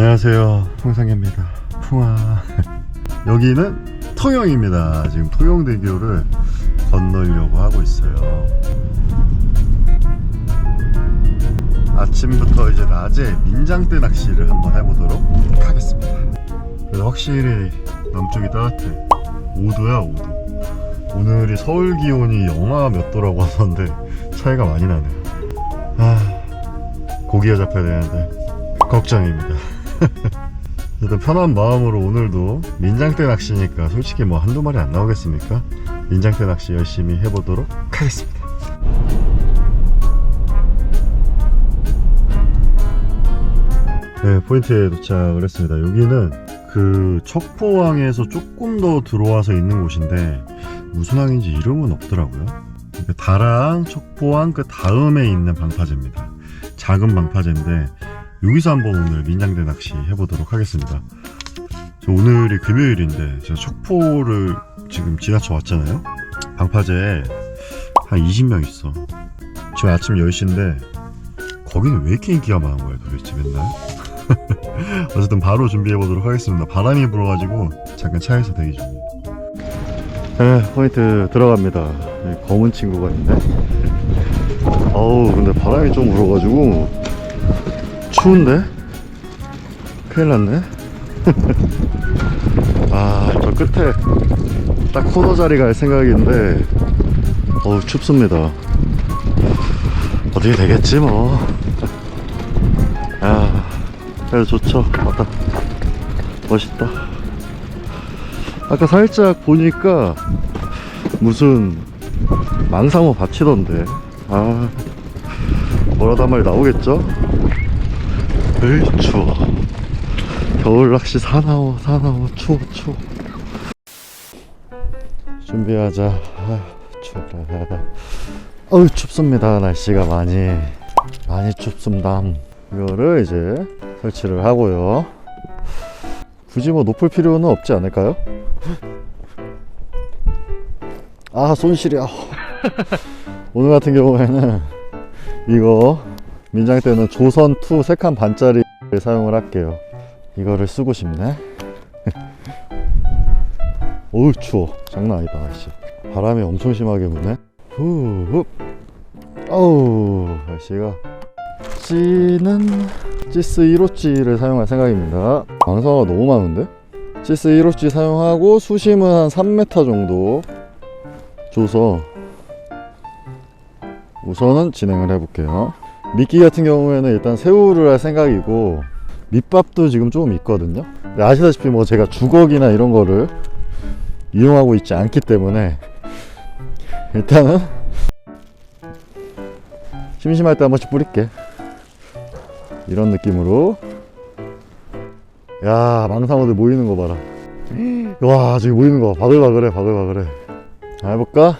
안녕하세요. 풍상입니다. 풍아 여기는 통영입니다. 지금 통영대교를 건너려고 하고 있어요. 아침부터 이제 낮에 민장대 낚시를 한번 해보도록 하겠습니다. 그래도 확실히 남쪽이 따뜻해. 5도야 5도. 오늘이 서울 기온이 영하 몇 도라고 하던데 차이가 많이 나네요 아 고기가 잡혀야 되는데 걱정입니다 일단 편한 마음으로 오늘도 민장대 낚시니까 솔직히 뭐 한두 마리 안 나오겠습니까? 민장대 낚시 열심히 해보도록 하겠습니다. 네, 포인트에 도착을 했습니다. 여기는 그 척포항에서 조금 더 들어와서 있는 곳인데 무슨 항인지 이름은 없더라고요. 그러니까 다랑 척포항 그 다음에 있는 방파제입니다. 작은 방파제인데 여기서 한번 오늘 민장대 낚시 해보도록 하겠습니다. 저 오늘이 금요일인데 제가 척포를 지금 지나쳐 왔잖아요. 방파제에 한 20명 있어. 지금 아침 10시인데 거기는 왜 이렇게 인기가 많은 거야 도대체 맨날? 어쨌든 바로 준비해 보도록 하겠습니다. 바람이 불어가지고 잠깐 차에서 대기 중입니다. 네, 포인트 들어갑니다. 여기 검은 친구가 있네. 어우, 근데 바람이 좀 불어가지고 추운데? 큰일 났네. 아, 저 끝에 딱 코너 자리 갈 생각인데, 어우, 춥습니다. 어떻게 되겠지, 뭐. 야, 그래도 좋죠. 아까 멋있다. 아까 살짝 보니까 무슨 망상어 받치던데. 아, 뭐라도 한 마리 나오겠죠? 에이 추워. 겨울 낚시 사나워 사나워 추워 추워. 준비하자. 아 추워라 어우 춥습니다. 날씨가 많이 많이 춥습니다. 이거를 이제 설치를 하고요. 굳이 뭐 높을 필요는 없지 않을까요? 아 손실이야. 오늘 같은 경우에는 이거 민장 때는 조선 2 3칸 반짜리를 사용을 할게요. 이거를 쓰고 싶네. 어우 추워. 장난 아니다 날씨. 바람이 엄청 심하게 부네. 후흡. 어우 날씨가. 찌는 찌스 1호찌를 사용할 생각입니다. 방사가 너무 많은데? 찌스 1호찌 사용하고 수심은 한 3m 정도 줘서 우선은 진행을 해볼게요. 미끼 같은 경우에는 일단 새우를 할 생각이고 밑밥도 지금 조금 있거든요. 아시다시피 뭐 제가 주걱이나 이런 거를 이용하고 있지 않기 때문에 일단은 심심할 때 한 번씩 뿌릴게. 이런 느낌으로. 야 망상어들 모이는 거 봐라. 와 저기 모이는 거 바글바글해 바글바글해. 자, 해볼까?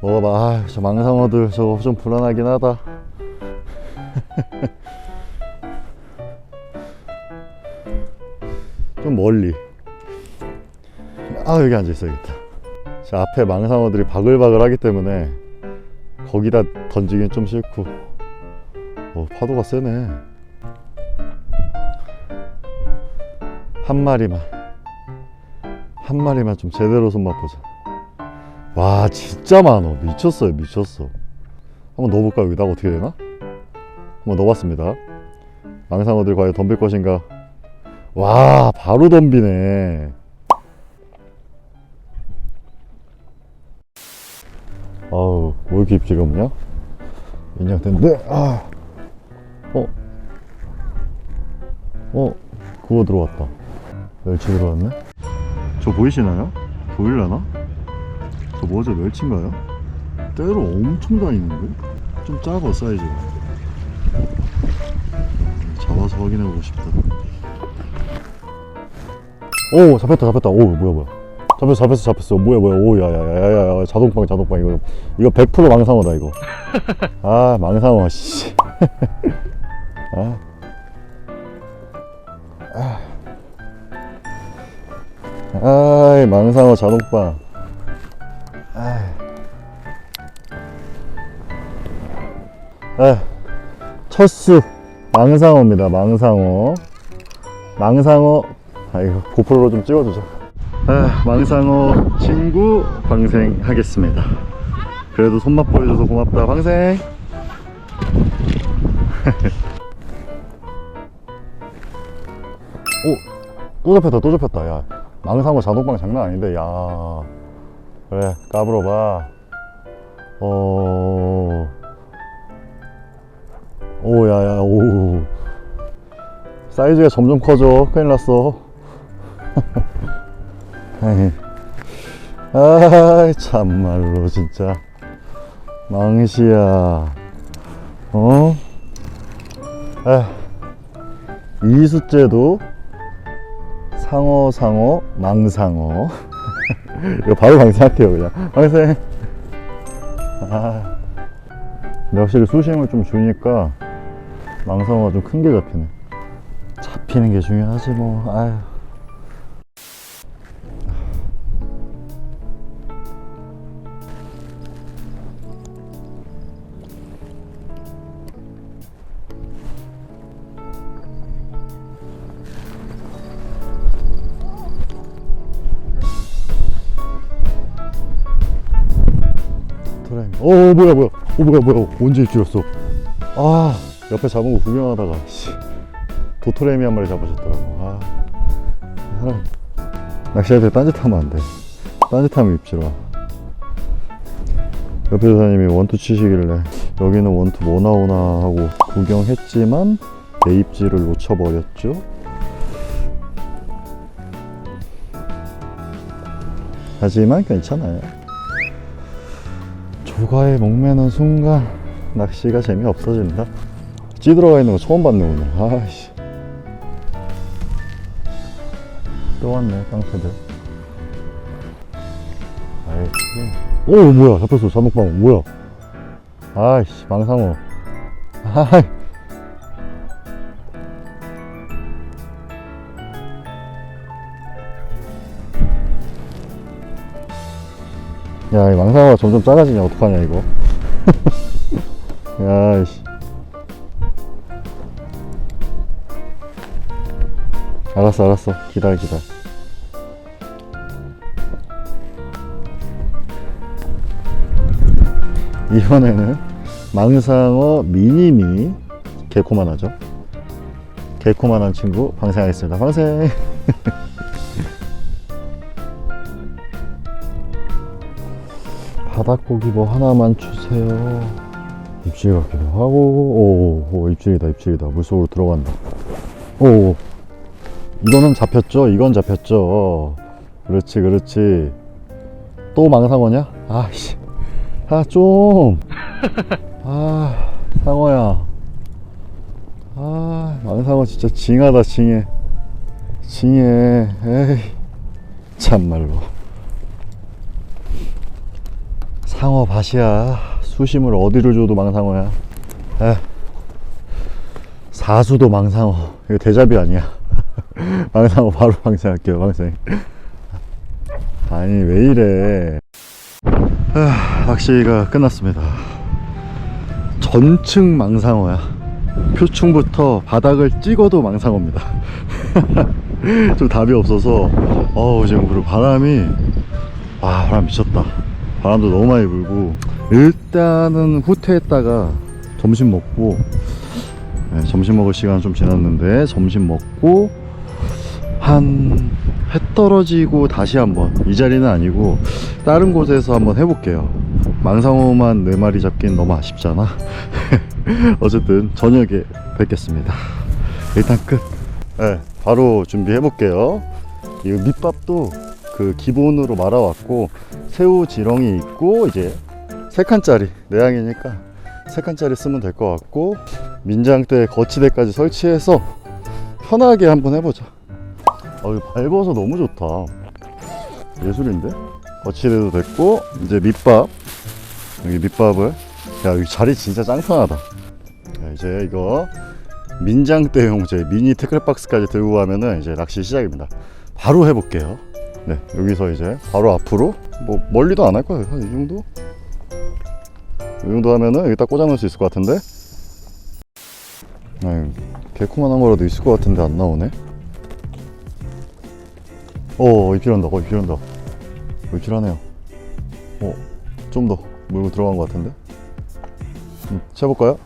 먹어봐. 아, 저 망상어들 저거 좀 불안하긴 하다. 좀 멀리. 아, 여기 앉아 있어야겠다. 자, 앞에 망상어들이 바글바글 하기 때문에 거기다 던지긴 좀 싫고. 어, 파도가 세네. 한 마리만. 한 마리만 좀 제대로 손맛 보자. 와 진짜 많어 미쳤어요 미쳤어 한번 넣어볼까 여기다가 어떻게 되나? 한번 넣어봤습니다 망상어들 과연 덤빌 것인가 와 바로 덤비네 아우 뭐 이렇게 입질이 없냐? 인장된데 아 어? 어? 그거 들어왔다 멸치 들어왔네 저 보이시나요? 보일라나? 저 뭐죠 멸치인가요? 때로 엄청 다니는데? 좀 작아 사이즈가. 잡아서 확인해보고 싶다. 오 잡혔다 잡혔다. 오 뭐야 뭐야. 잡혔어 잡혔어 잡혔어. 뭐야 뭐야. 오 야야야야야. 자동빵 자동빵. 이거 이거 100% 망상어다 이거. 아 망상어 씨. 아. 아. 아이 망상어 자동빵 에, 첫수 망상어입니다. 망상어. 망상어. 아 이거 고프로로 좀 찍어주자. 아, 망상어 친구 방생 하겠습니다. 그래도 손맛 보여줘서 고맙다. 방생. 오, 또 잡혔다, 또 잡혔다. 야, 망상어 자동방 장난 아닌데, 야. 그래, 까불어봐. 어. 오, 야, 야, 오. 사이즈가 점점 커져. 큰일 났어. 아이, 참말로, 진짜. 망시야. 어? 에 이수째도 상어, 상어, 망상어. 이거 바로 방생할게요, 그냥. 방생. 아. 확실히 수심을 좀 주니까 망상어가 좀 큰 게 잡히네. 잡히는 게 중요하지 뭐. 드라이빙. 오, 오, 뭐야, 뭐야. 오, 뭐야, 뭐야. 언제 입질었어? 아, 옆에 잡은 거 구경하다가, 씨. 도토레미 한 마리 잡으셨더라고. 아, 사람. 낚시할 때 딴짓하면 안 돼. 딴짓하면 입질 와. 옆에 사장님이 원투 치시길래, 여기는 원투 뭐 나오나 하고 구경했지만, 내 입질을 놓쳐버렸죠. 하지만 괜찮아요. 조가에 목매는 순간 낚시가 재미없어진다. 찌들어가 있는 거 처음 오늘. 아이씨. 또 왔네 깡패들. 아이씨. 오 뭐야 잡혔어 자목방 뭐야? 아이씨 망상어. 아이. 야, 이 망상어가 점점 작아지냐, 어떡하냐, 이거. 야, 씨. 알았어, 알았어. 기다려, 기다려. 이번에는 망상어 미니미 개코만 하죠. 개코만 한 친구 방생하겠습니다. 방생! 바닥고기 뭐 하나만 주세요. 입질 같기도 하고, 오, 오, 입질이다, 입질이다. 물속으로 들어간다. 오, 이거는 잡혔죠? 이건 잡혔죠? 그렇지, 그렇지. 또 망상어냐? 아씨. 아, 좀. 아, 상어야. 아, 망상어 진짜 징하다, 징해. 징해. 에이. 참말로. 상어 밭이야. 수심을 어디를 줘도 망상어야. 에. 사수도 망상어. 이거 대잡이 아니야. 망상어 바로 방생할게요, 방생. 아니, 왜 이래. 아, 낚시가 끝났습니다. 전층 망상어야. 표충부터 바닥을 찍어도 망상어입니다. 좀 답이 없어서, 어우, 지금 그리고 바람이, 와, 바람 미쳤다. 바람도 너무 많이 불고 일단은 후퇴했다가 점심 먹고 네, 점심 먹을 시간 좀 지났는데 점심 먹고 한 해 떨어지고 다시 한번 이 자리는 아니고 다른 곳에서 한번 해볼게요. 망상어만 네 마리 잡긴 너무 아쉽잖아. 어쨌든 저녁에 뵙겠습니다. 일단 끝. 네, 바로 준비해 볼게요. 이 밑밥도 그 기본으로 말아왔고 새우 지렁이 있고 이제 세 칸짜리 내양이니까 세 칸짜리 쓰면 될 것 같고 민장대 거치대까지 설치해서 편하게 한번 해보자 아 밟아서 너무 좋다 예술인데 거치대도 됐고 이제 밑밥 여기 밑밥을 야 여기 자리 진짜 짱편하다 자, 이제 이거 민장대용 제 미니 태클박스까지 들고 가면은 이제 낚시 시작입니다 바로 해볼게요 네, 여기서 이제 바로 앞으로 뭐 멀리도 안 할 거예요. 한 이 정도? 이 정도 하면은 여기 딱 꽂아 놓을 수 있을 것 같은데. 아유, 개코만한 거라도 있을 것 같은데 안 나오네. 어, 입질한다. 어, 입질한다. 입질하네요. 어, 좀 더 물고 들어간 것 같은데. 음, 쳐볼까요?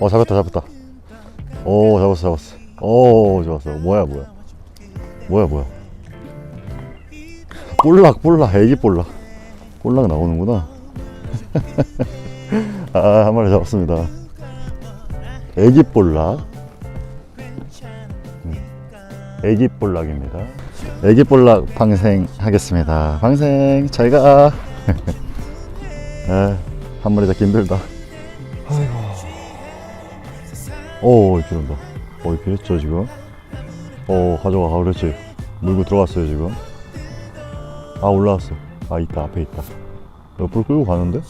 어, 잡았다, 잡았다. 오, 잡았어, 잡았어. 오, 좋았어. 뭐야, 뭐야. 뭐야, 뭐야. 볼락, 볼락, 애기 볼락. 볼락 나오는구나. 아, 한 마리 잡았습니다. 애기 볼락. 음, 애기 볼락입니다. 애기 볼락 방생 하겠습니다. 방생 잘 가. 아, 한 마리 잡기 힘들다. 아이고. 오, 이런다. 어, 이렇게 했죠, 지금. 어, 가져가, 아, 그렇지. 물고 들어갔어요, 지금. 아, 올라왔어. 아, 있다, 앞에 있다. 옆으로 끌고 가는데?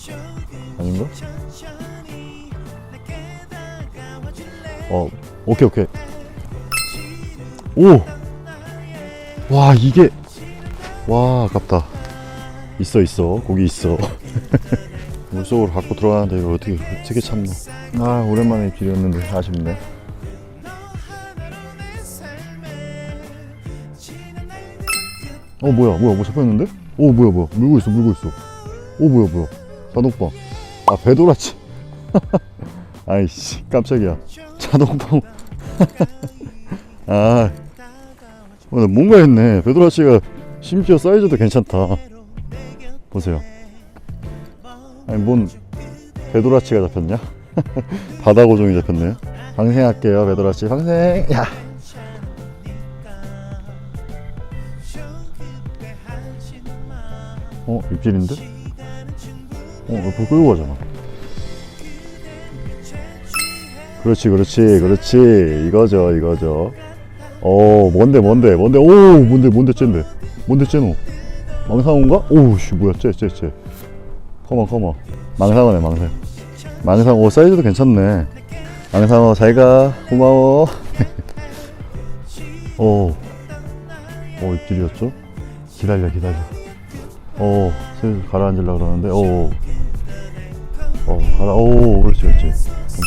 아닌가? 어, 오케이, 오케이. 오! 와, 이게. 와, 아깝다. 있어, 있어. 고기 있어. 물속으로 갖고 들어가는데 이거 어떻게, 어떻게 참노. 아, 오랜만에 길이었는데 아쉽네. 어, 뭐야, 뭐야, 뭐 잡혔는데? 오, 뭐야, 뭐야. 물고 있어, 물고 있어. 오, 뭐야, 뭐야. 자동빵. 아, 배도라치. 아이씨, 깜짝이야. 자동빵. 아, 어, 나 뭔가 했네. 배도라치가 심지어 사이즈도 괜찮다. 보세요. 아니, 뭔 배도라치가 잡혔냐? 바다 고종이 잡혔네요. 방생할게요, 배도라치. 방생! 야! 어, 입질인데? 어, 옆으로 끌고 가잖아. 그렇지, 그렇지, 그렇지. 이거죠, 이거죠. 어, 뭔데, 뭔데, 뭔데, 오, 뭔데, 뭔데, 쟤인데. 뭔데, 쟤노. 망상어인가? 오우, 씨, 뭐야, 쟤, 쟤, 쟤. 커머, 커머. 망상어네, 망상. 망상어, 오, 사이즈도 괜찮네. 망상어, 잘 가. 고마워. 오, 어, 입질이었죠? 기다려, 기다려. 어, 슬슬 가라앉으려고 그러는데, 오. 어, 가라, 오, 그렇지, 그렇지.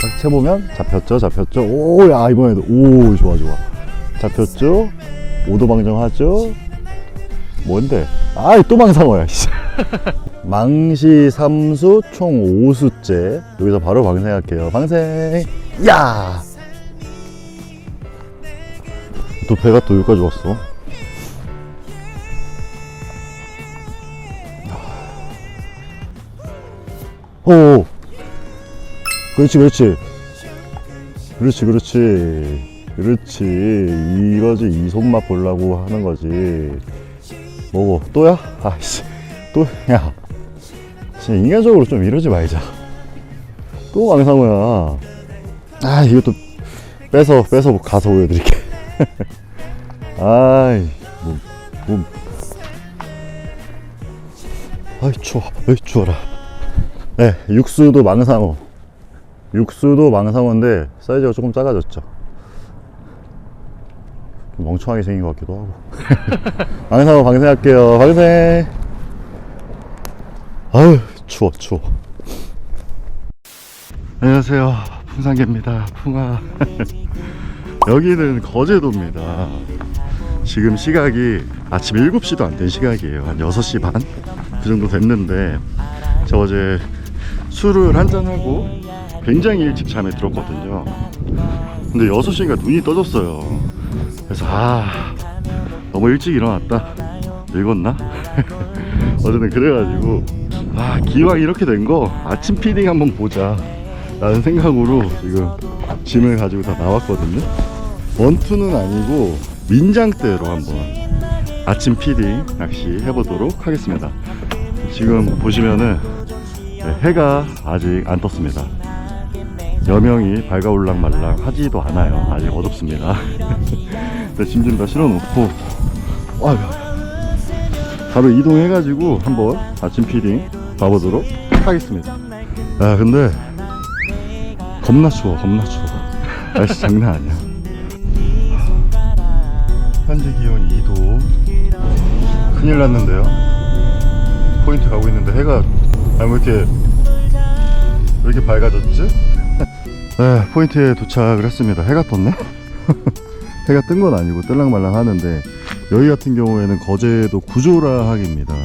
딱 채보면, 잡혔죠, 잡혔죠. 오, 야, 이번에도, 오, 좋아, 좋아. 잡혔죠? 오도방정하죠? 뭔데? 아이, 또 망상어야, 씨. 망시 삼수 총 5수째. 여기서 바로 방생할게요. 방생! 야! 또 배가 또 여기까지 왔어. 오! 그렇지, 그렇지. 그렇지, 그렇지. 그렇지. 이거지. 이 손맛 보려고 하는 거지. 뭐고, 또야? 아이씨. 또, 야. 진짜 인간적으로 좀 이러지 말자. 또 왕상호야. 아, 이것도 빼서, 빼서 가서 보여드릴게. 아이, 뭐, 뭐. 아이, 추워. 아이, 추워라. 네, 육수도 망상어. 육수도 망상어인데 사이즈가 조금 작아졌죠. 좀 멍청하게 생긴 것 같기도 하고. 망상어 방생할게요. 방생. 아유, 추워, 추워. 안녕하세요. 풍산개입니다. 풍아. 여기는 거제도입니다. 지금 시각이 아침 7시도 안 된 시각이에요. 한 6시 반? 그 정도 됐는데, 저 어제 술을 한잔하고 굉장히 일찍 잠에 들었거든요. 근데 6시인가 눈이 떠졌어요. 그래서, 아, 너무 일찍 일어났다. 늙었나? 어제는 그래가지고, 아, 기왕 이렇게 된 거 아침 피딩 한번 보자. 라는 생각으로 지금 짐을 가지고 다 나왔거든요. 원투는 아니고 민장대로 한번 아침 피딩 낚시 해보도록 하겠습니다. 지금 보시면은 네, 해가 아직 안 떴습니다. 여명이 밝아올랑 말랑 하지도 않아요. 아직 어둡습니다. 짐 좀 다 실어놓고 아유, 바로 이동해가지고 한번 아침 피딩 가보도록 하겠습니다. 아 근데 겁나 추워, 겁나 추워. 날씨 장난 아니야. 현재 기온 2도. 큰일 났는데요. 포인트 가고 있는데 해가 아, 왜 이렇게 왜 이렇게 밝아졌지? 네, 포인트에 도착을 했습니다. 해가 떴네? 해가 뜬 건 아니고 뜰랑말랑 하는데 여기 같은 경우에는 거제도 구조라학입니다.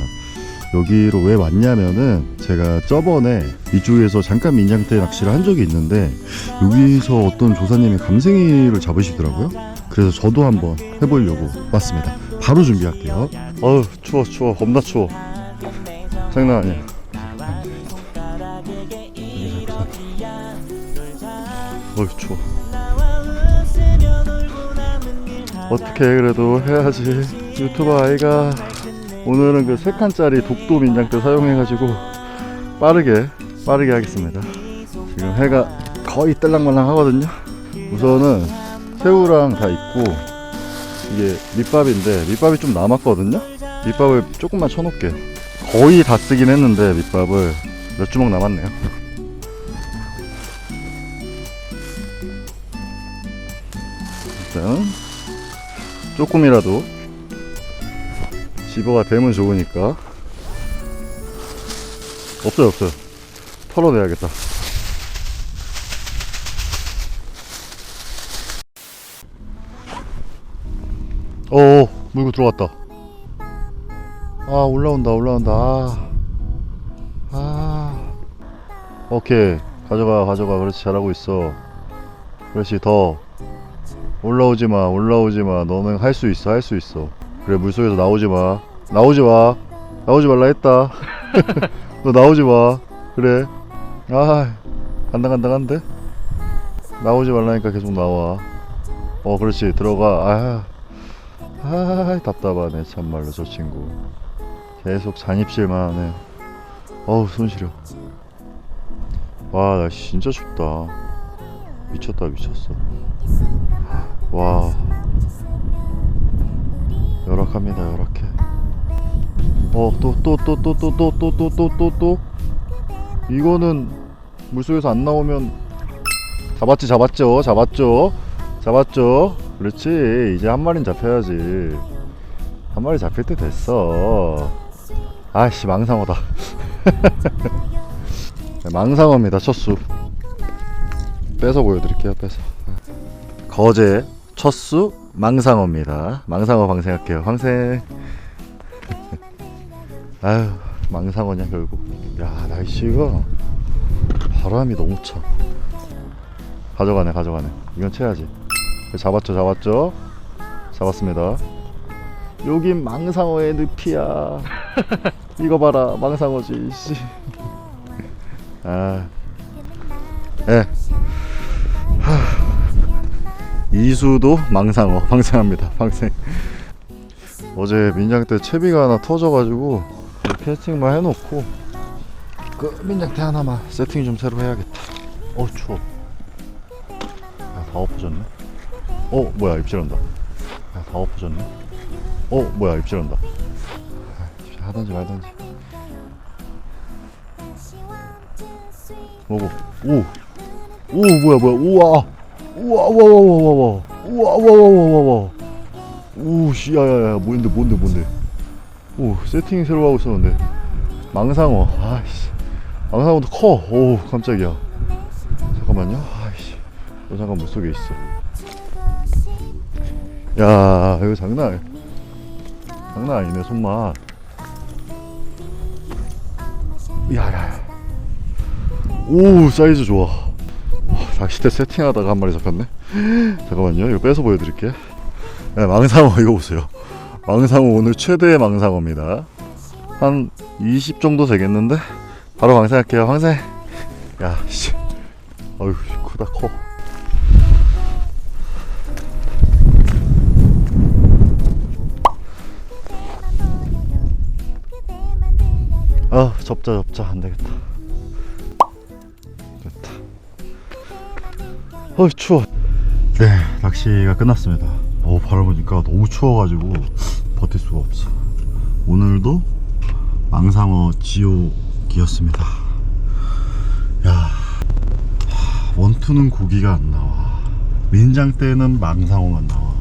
여기로 왜 왔냐면은 제가 저번에 이쪽에서 잠깐 민장대 낚시를 한 적이 있는데 여기서 어떤 조사님이 감생이를 잡으시더라고요. 그래서 저도 한번 해보려고 왔습니다. 바로 준비할게요. 어우 추워 추워 겁나 추워. 장난 아니야. 어휴 추워 어떻게 그래도 해야지. 유튜버 아이가 오늘은 그 3칸짜리 독도 민장대 사용해가지고 빠르게 빠르게 하겠습니다. 지금 해가 거의 뜰랑말랑 하거든요. 우선은 새우랑 다 있고 이게 밑밥인데 밑밥이 좀 남았거든요. 밑밥을 조금만 쳐놓을게요 거의 다 쓰긴 했는데 밑밥을 몇 주먹 남았네요. 일단 조금이라도 집어가 되면 좋으니까. 없어요 없어요. 털어내야겠다. 오 물고 들어왔다. 아 올라온다 올라온다. 아, 아. 오케이. 가져가 가져가. 그렇지 잘하고 있어. 그렇지 더 올라오지 마, 올라오지 마. 너는 할 수 있어, 할 수 있어. 그래, 물속에서 나오지 마. 나오지 마. 나오지 말라 했다. 너 나오지 마. 그래. 아, 간다, 간다, 간대. 나오지 말라니까 계속 나와. 어, 그렇지. 들어가. 아, 아, 답답하네. 참말로, 저 친구. 계속 잔입질만 하네. 어우, 손 시려. 와, 날씨 진짜 춥다. 미쳤다, 미쳤어. 어또또 또 또 또 또 또 또 또 이거는 물속에서 안 나오면 잡았지 잡았죠 잡았죠 잡았죠 그렇지 이제 한 마리는 잡혀야지 한 마리 잡힐 때 됐어 아씨 망상어다 네, 망상어입니다 첫수 빼서 보여드릴게요 빼서 거제 첫수 망상어입니다. 망상어 방생할게요. 방생. 아유 망상어냐 결국. 야 날씨가 바람이 너무 차. 가져가네 가져가네. 이건 채야지. 잡았죠 잡았죠. 잡았습니다. 여긴 망상어의 늪이야. 이거 봐라 망상어지. 씨. 아. 예. 이수도 망상어 방생합니다 방생 어제 민장 때 채비가 하나 터져가지고 캐스팅만 해놓고 그 민장대 하나만 세팅 좀 새로 해야겠다. 어 추워. 야, 다 엎어졌네. 어 뭐야 입질한다. 야, 다 엎어졌네. 어 뭐야 입질한다. 아, 하던지 말던지. 먹어. 오오 뭐야 뭐야. 우와. 우와 우와 우와 우와 우와. 우와 우와 우와 우와 우씨 야야야. 뭔데 뭔데 뭔데 오 세팅 새로 하고 있었는데. 망상어. 아이씨. 망상어도 커오 깜짝이야. 잠깐만요. 아이씨. 너 잠깐 물속에 있어. 야 이거 장난 장난 아니네 손맛. 야야야. 오 사이즈 좋아. 낚싯대 세팅하다가 한 마리 잡혔네. 잠깐만요. 이거 빼서 보여드릴게 네, 망상어 이거 보세요 망상어 오늘 최대의 망상어입니다. 한 20 정도 되겠는데? 바로 방생할게요. 방생 야 씨. 어휴 크다 커. 아 접자 접자. 안 되겠다. 됐다. 어이 추워. 네 낚시가 끝났습니다 어 바람 보니까 너무 추워가지고 버틸 수가 없어. 오늘도 망상어 지옥이었습니다. 야 하, 원투는 고기가 안 나와. 민장 때는 망상어만 나와.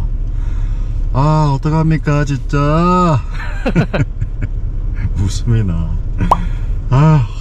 아 어떡합니까 진짜? 웃음이 나아